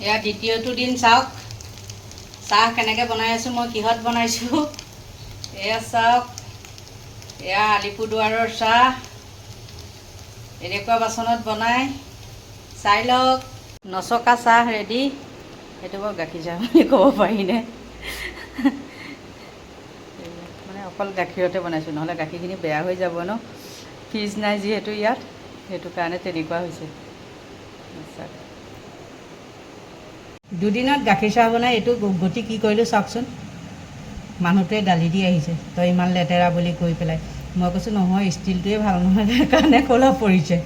এয়া দ্বিতীয়টো দিন চাওক। চাহ কেনেকৈ বনাই আছোঁ মই কিহত বনাইছোঁ? এয়া চাওক। এয়া আলিপুৰদুৱাৰৰ চাহ। এনেকুৱা বাচনত বনাই। চাই লওক। নচকা চাহ ৰেডি সেইটো বাৰু গাখীৰ চাহ বুলি ক'ব পাৰিনে মানে অকল গাখীৰতে বনাইছোঁ নহ'লে গাখীৰখিনি বেয়া হৈ যাব ন? ফ্ৰিজ নাই যিহেতু ইয়াত সেইটো কাৰণে তেনেকুৱা হৈছে। দুদিনত গাখীৰ চাহ বনাই, এইটো গতি কি কৰিলোঁ চাওকচোন। মানুহটোৱে গালি দি আহিছে। তই ইমান লেতেৰা বুলি কৈ পেলাই। মই কৈছোঁ, নহয়, ষ্টিলটোৱে ভালো নহয় সেইকাৰণে ক'লা পৰিছে।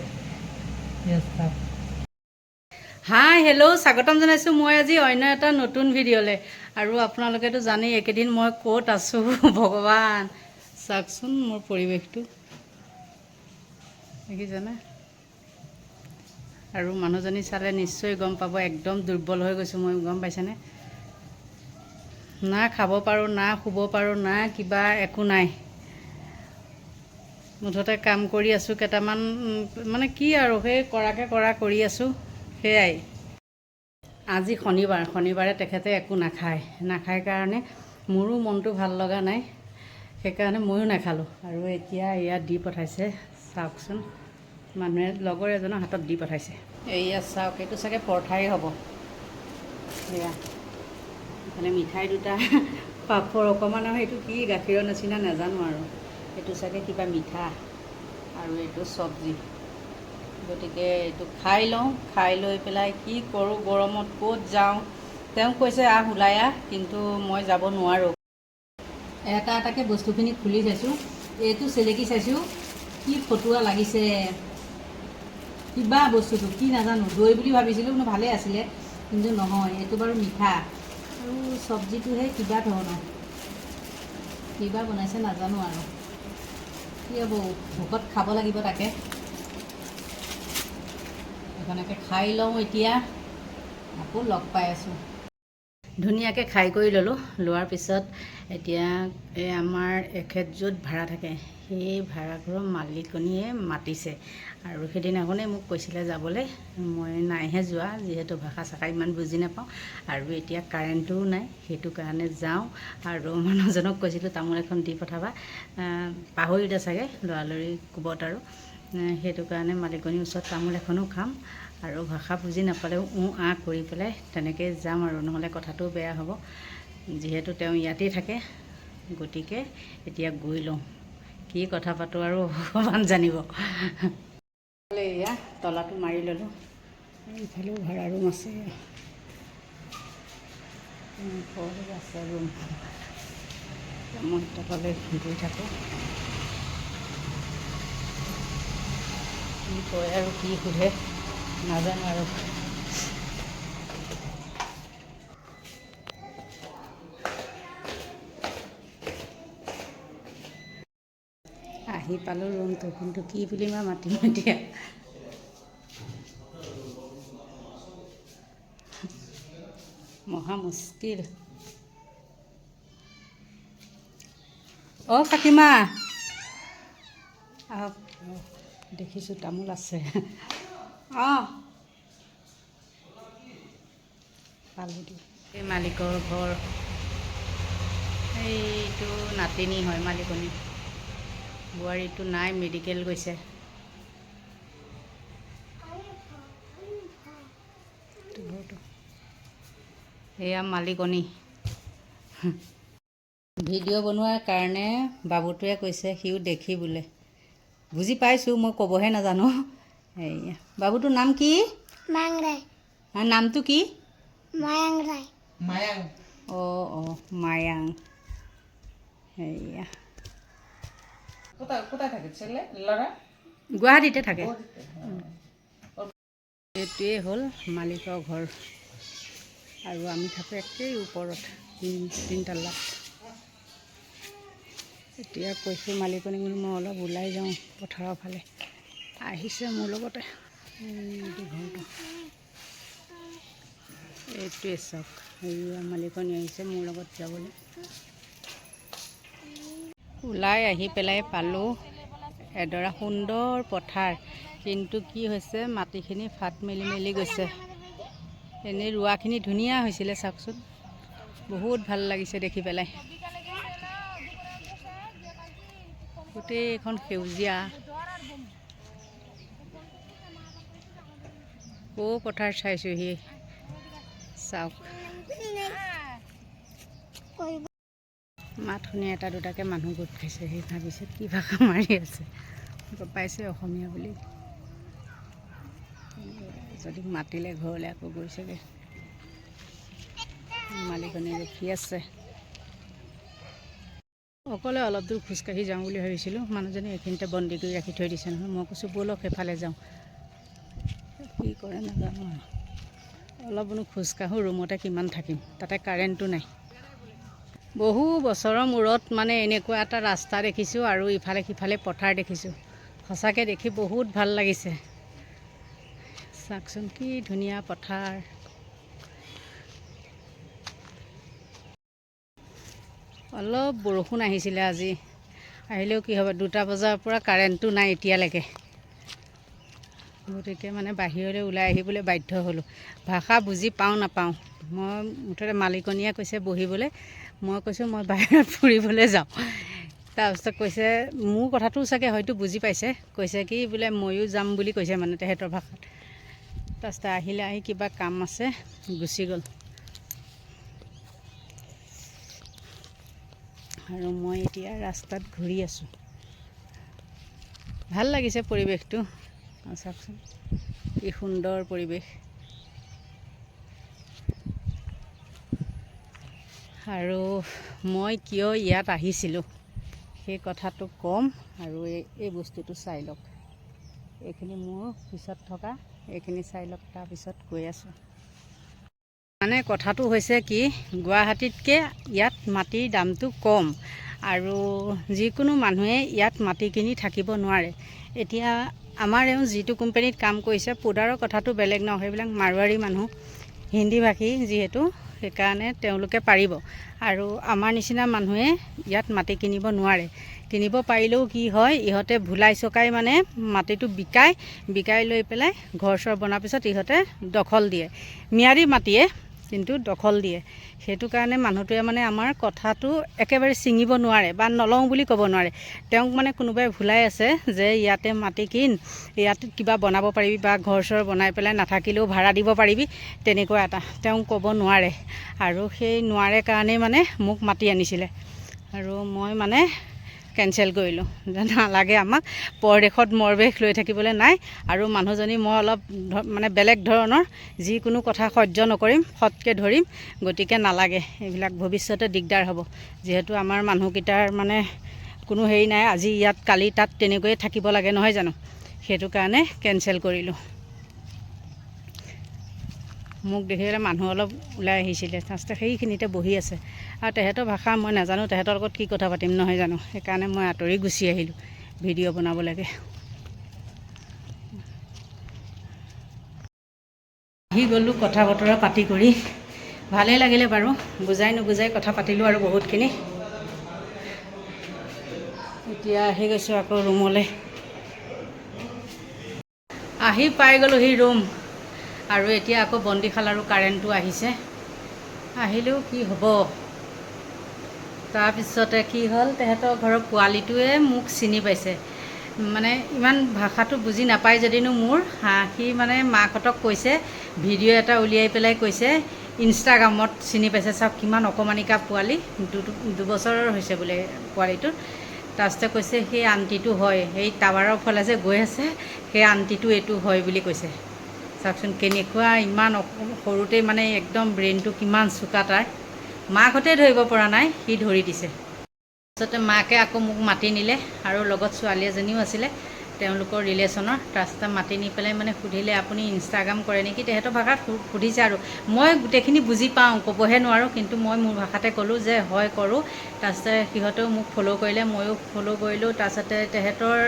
হাই হেল্ল' স্বাগতম জনাইছোঁ। মই আজি অন্য এটা নতুন ভিডিঅ'লৈ। আৰু আপোনালোকেতো জানেই, একেদিন মই ক'ত আছোঁ, ভগৱান। চাওকচোন মোৰ পৰিৱেশটো। দেখিছেনে? আৰু মানুহজনী চালে নিশ্চয় গম পাব একদম দুৰ্বল হৈ গৈছোঁ মই গম পাইছেনে? না খাব পাৰোঁ না শুব পাৰোঁ না কিবা একো নাই। মুঠতে কাম কৰি আছোঁ কেইটামান মানে কি আৰু সেই কৰাকে কৰা কৰি আছোঁ সেয়াই। আজি শনিবাৰ শনিবাৰে তেখেতে একো নাখায় নাখায় কাৰণে মোৰো মনটো ভাল লগা নাই সেইকাৰণে ময়ো নাখালোঁ। আৰু এতিয়া ইয়াত দি পঠাইছে চাওকচোন। মানুহে লগৰ এজনৰ হাতত দি পঠাইছে। এয়া চাওক এইটো চাগে পৰঠাই হ'ব। এয়া ইফালে মিঠাই দুটা পাপৰ অকণমান আৰু সেইটো কি গাখীৰৰ নিচিনা নাজানো আৰু। এইটো চাগে কিবা মিঠা আৰু এইটো চব্জি। গতিকে এইটো খাই লওঁ খাই লৈ পেলাই কি কৰোঁ গৰমত ক'ত যাওঁ তেওঁ কৈছে আহ ওলাই আহ কিন্তু মই যাব নোৱাৰোঁ। এটা এটাকৈ বস্তুখিনি খুলি চাইছোঁ। এইটো চেলেকি চাইছোঁ। কি ফটুৱা লাগিছে। কিবা বস্তুটো কি নাজানো দৈ বুলি ভাবিছিলোঁ কিন্তু ভালেই আছিলে কিন্তু নহয় এইটো বাৰু মিঠা। আৰু চব্জিটোহে কিবা ধৰণৰ। কিবা বনাইছে নাজানো আৰু। কি হ'ব ভোকত খাব লাগিব তাকে। সেইখনকে খাই লওঁ এতিয়া। আকৌ লগ পাই আছোঁ। ধুনীয়াকৈ খাই কৰি ল'লোঁ। লোৱাৰ পিছত এতিয়া এই আমাৰ এখেত য'ত ভাড়া থাকে সেই ভাড়াঘৰৰ মালিকনীয়ে মাতিছে। আৰু সেইদিনাখনেই মোক কৈছিলে যাবলৈ মই নাইহে যোৱা যিহেতু ভাষা চাষা ইমান বুজি নাপাওঁ। আৰু এতিয়া কাৰেণ্টটোও নাই সেইটো কাৰণে যাওঁ। আৰু মানুহজনক কৈছিলোঁ তামোল এখন দি পঠাবা। পাহৰিলে চাগে লৰালৰি কোবত আৰু সেইটো কাৰণে মালিকনীৰ ওচৰত তামোল এখনো খাম আৰু ভাষা বুজি নাপালেও ও আ কৰি পেলাই তেনেকৈ যাম আৰু নহ'লে কথাটো বেয়া হ'ব। যিহেতু তেওঁ ইয়াতেই থাকে গতিকে এতিয়া গৈ লওঁ। কি কথা পাতোঁ আৰু ভগৱান জানিব। এয়া তলাটো মাৰি ল'লোঁ। ইফালেও ভাড়া ৰুম আছে। আছে ৰুম। মই তললৈ গৈ থাকোঁ। কি কয় আৰু কি সোধে, নাজানো আৰু। আহি পালোঁ ৰুমটো, কিন্তু কি বুলি মই মাতিম এতিয়া? মহা মুস্কিল। অ' আহক আহক। দেখিছোঁ তামোল আছে। অঁ এই মালিকৰ ঘৰ। এইটো নাতিনী হয় মালিকনী। বোৱাৰীটো নাই মেডিকেল গৈছে। ঘৰটো। এয়া মালিকনী। ভিডিঅ' বনোৱাৰ কাৰণে বাবুটোৱে কৈছে সিও দেখি বোলে। বুজি পাইছোঁ মই ক'বহে নাজানো। এয়া বাবুটোৰ নাম কি? মাংৰাই। হা, নামটো কি? মায়াংৰাই। অঁ অঁ মায়াং। সেয়া গুৱাহাটীতে থাকে। এইটোৱেই হ'ল মালিকৰ ঘৰ। আৰু আমি থাকোঁ একেই ওপৰত তিন- তিনতলাত এতিয়া কৈছোঁ মালিকনী বোলো মই অলপ ওলাই পথাৰৰ ফালে। আহিছে মোৰ লগতে। ঘৰটো এইটোৱে চাওক হেৰিয়া মালিকনী আহিছে মোৰ লগত যাবলৈ। ওলাই আহি পেলাই পালোঁ। এডৰা সুন্দৰ পথাৰ। কিন্তু কি হৈছে মাটিখিনি ফাট মেলি মেলি গৈছে। এনেই ৰোৱাখিনি ধুনীয়া হৈছিলে চাওকচোন। বহুত ভাল লাগিছে দেখি পেলাই। গোটেইখন সেউজীয়া। কৌ পথাৰ চাইছোঁহি। চাওক। মাত শুনি এটা দুটাকৈ মানুহ গোট খাইছে সেই ভাবিছে কি ভাষা মাৰি আছে। পাইছে অসমীয়া বুলি। যদি মাতিলে ঘৰলৈ আকৌ গৈছেগৈ। মালিকনী ৰখি আছে। অকলে অলপ দূৰ খোজকাঢ়ি যাওঁ বুলি ভাবিছিলোঁ। মানুহজনী এইখিনিতে বন্দী কৰি ৰাখি থৈ দিছে নহয়। মই কৈছোঁ ব'লক সেইফালে যাওঁ। কি কৰে নাজানো অলপ বোলো খোজকাঢ়োঁ ৰুমতে কিমান থাকিম তাতে কাৰেণ্টটো নাই। বহু বছৰৰ মূৰত মানে এনেকুৱা এটা ৰাস্তা দেখিছোঁ আৰু ইফালে সিফালে পথাৰ দেখিছোঁ। সঁচাকৈ দেখি বহুত ভাল লাগিছে। চাওকচোন কি ধুনীয়া পথাৰ। অলপ বৰষুণ আহিছিলে আজি। আহিলেও কি হ'ব দুটা বজাৰ পৰা কাৰেণ্টটো নাই এতিয়ালৈকে। গতিকে মানে বাহিৰলৈ ওলাই আহিবলৈ বাধ্য হ'লোঁ। ভাষা বুজি পাওঁ নাপাওঁ। মই মুঠতে মালিকনীয়ে কৈছে বহিবলৈ। মই কৈছোঁ মই বাহিৰত ফুৰিবলৈ যাওঁ। তাৰপিছত কৈছে মোৰ কথাটো চাগে হয়তো বুজি পাইছে। কৈছে কি বোলে ময়ো যাম বুলি কৈছে মানে তেহেঁতৰ ভাষাত। তাৰপিছতে আহিলে আহি কিবা কাম আছে গুচি গ'ল। আৰু মই এতিয়া ৰাস্তাত ঘূৰি আছোঁ। ভাল লাগিছে পৰিৱেশটো। চাওকচোন। কি সুন্দৰ পৰিৱেশ। আৰু মই কিয় ইয়াত আহিছিলোঁ সেই কথাটো ক'ম আৰু এই এই বস্তুটো চাই লওক। এইখিনি মোৰ পিছত থকা এইখিনি চাই লওক তাৰপিছত কৈ আছোঁ। মানে কথাটো হৈছে কি গুৱাহাটীতকৈ ইয়াত মাটিৰ দামটো কম আৰু যিকোনো মানুহে ইয়াত মাটি কিনি থাকিব নোৱাৰে। এতিয়া আমাৰ এওঁ যিটো কোম্পানীত কাম কৰিছে পোদাৰৰ কথাটো বেলেগ ন সেইবিলাক মাৰোৱাৰী মানুহ হিন্দী ভাষী যিহেতু সেইকাৰণে তেওঁলোকে পাৰিব। আৰু আমাৰ নিচিনা মানুহে ইয়াত মাটি কিনিব নোৱাৰে। কিনিব পাৰিলেও কি হয় ইহঁতে ভুলাই চকাই মানে মাটিটো বিকাই বিকাই লৈ পেলাই ঘৰ চৰ বনাৰ পিছত ইহঁতে দখল দিয়ে। ম্যাদী মাটিয়ে কিন্তু দখল দিয়ে। সেইটো কাৰণে মানুহটোৱে মানে আমাৰ কথাটো একেবাৰে ছিঙিব নোৱাৰে বা নলওঁ বুলি ক'ব নোৱাৰে। তেওঁক মানে কোনোবাই ভুলাই আছে যে ইয়াতে মাটি কিন, ইয়াত কিবা বনাব পাৰিবি বা ঘৰ চৰ বনাই পেলাই নাথাকিলেও ভাড়া দিব পাৰিবি, তেনেকুৱা এটা। তেওঁক ক'ব নোৱাৰে। আৰু সেই নোৱাৰে কাৰণেই মানে মোক মাতি আনিছিলে। আৰু মই মানে কেঞ্চেল কৰিলোঁ। নালাগে আমাক। পৰদেশত মৰবেশ লৈ থাকিবলৈ নাই আৰু মানুহজনী মই অলপ মানে বেলেগ ধৰণৰ যিকোনো কথা সহ্য নকৰিম সৎকে ধৰিম গতিকে নালাগে। এইবিলাক ভৱিষ্যতে দিগদাৰ হ'ব। যিহেতু আমাৰ মানুহকেইটাৰ মানে কোনো হেৰি নাই। আজি ইয়াত কালি তাত তেনেকৈয়ে থাকিব লাগে নহয় জানো? সেইটো কাৰণে কেঞ্চেল কৰিলোঁ। মোক দেখি পেলাই মানুহ অলপ ওলাই আহিছিলে। তাৰপিছতে সেইখিনিতে বহি আছে। আৰু তেহেঁতৰ ভাষা মই নাজানো তেহেঁতৰ লগত কি কথা পাতিম নহয় জানো। সেইকাৰণে মই আঁতৰি গুচি আহিলোঁ ভিডিঅ' বনাব লাগে। আহি গ'লোঁ কথা বতৰা পাতি কৰি। ভালেই লাগিলে বাৰু বুজাই নুবুজাই কথা পাতিলোঁ আৰু বহুতখিনি। এতিয়া আহি গৈছোঁ আকৌ ৰুমলৈ আহি পাই গ'লোহি ৰুম আৰু এতিয়া আকৌ বন্দিশাল আৰু কাৰেণ্টটো আহিছে। আহিলেও কি হ'ব? তাৰপিছতে কি হ'ল? তেহেঁতৰ ঘৰৰ পোৱালিটোৱে মোক চিনি পাইছে। মানে ইমান ভাষাটো বুজি নাপায় যদিনো মোৰ। সি মানে মাকহঁতক কৈছে ভিডিঅ' এটা উলিয়াই পেলাই কৈছে ইনষ্টাগ্ৰামত চিনি পাইছে চাওক কিমান অকণমানিকা পোৱালি দুবছৰৰ হৈছে বোলে পোৱালিটোৰ তাৰপিছতে কৈছে সেই আণ্টিটো হয় সেই টাৱাৰৰ ফালে যে গৈ আছে সেই আণ্টিটো এইটো হয় বুলি কৈছে। চাওকচোন কেনেকুৱা ইমান সৰুতেই মানে একদম ব্ৰেইনটো কিমান চোকা তাৰ মাকহঁতে ধৰিব পৰা নাই সি ধৰি দিছে। তাৰপিছতে মাকে আকৌ মোক মাতি নিলে আৰু লগত ছোৱালী এজনীও আছিলে। তেওঁলোকৰ ৰিলেশ্যনৰ তাৰপিছতে মাতি নি পেলাই মানে সুধিলে আপুনি ইনষ্টাগ্ৰাম কৰে নেকি? তেহেঁতৰ ভাষাত সুধিছে আৰু। মই গোটেইখিনি বুজি পাওঁ ক'বহে নোৱাৰোঁ কিন্তু মই মোৰ ভাষাতে ক'লোঁ যে হয় কৰোঁ। তাৰপিছতে সিহঁতেও মোক ফ'ল' কৰিলে ময়ো ফ'ল' কৰিলোঁ। তাৰপিছতে তেহেঁতৰ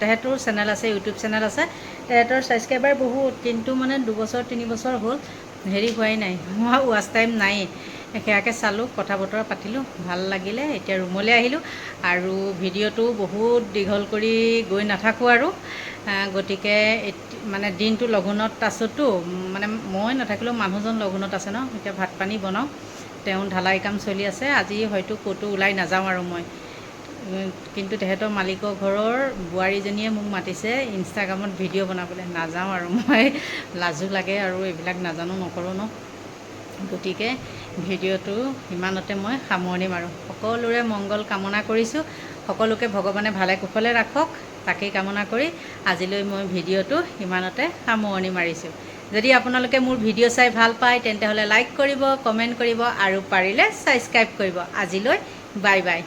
তেহেঁতৰো চেনেল আছে ইউটিউব চেনেল আছে। তেহেঁতৰ ছাবস্ক্ৰাইবাৰ বহুত কিন্তু মানে দুবছৰ তিনিবছৰ হ'ল হেৰি হোৱাই নাই। মই ৱাচ টাইম নায়েই সেয়াকে চালোঁ কথা বতৰা পাতিলোঁ ভাল লাগিলে এতিয়া ৰুমলৈ আহিলোঁ আৰু ভিডিঅ'টো বহুত দীঘল কৰি গৈ নাথাকোঁ আৰু গতিকে মানে দিনটো লঘোণত আছোঁতো মানে মই নাথাকিলেও মানুহজন লঘোণত আছে ন এতিয়া ভাত পানী বনাওঁ তেওঁ ঢালাই কাম চলি আছে আজি হয়তো ক'তো ওলাই নাযাওঁ আৰু মই। কিন্তু তেহেঁতৰ মালিকৰ ঘৰৰ বোৱাৰীজনীয়ে মোক মাতিছে ইনষ্টাগ্ৰামত ভিডিঅ' বনাবলৈ নাযাওঁ আৰু মই লাজো লাগে আৰু এইবিলাক নাজানো নকৰোঁ ন। গতিকে ভিডিঅ'টো ইমানতে মই সামৰণি মাৰোঁ। সকলোৰে মংগল কামনা কৰিছোঁ। সকলোকে ভগৱানে ভালে কুশলে ৰাখক। তাকেই কামনা কৰি আজিলৈ মই ভিডিঅ'টো ইমানতে সামৰণি মাৰিছোঁ। যদি আপোনালোকে মোৰ ভিডিঅ' চাই ভাল পায় তেন্তে হ'লে লাইক কৰিব কমেণ্ট কৰিব আৰু পাৰিলে ছাবস্ক্ৰাইব কৰিব। আজিলৈ বাই বাই।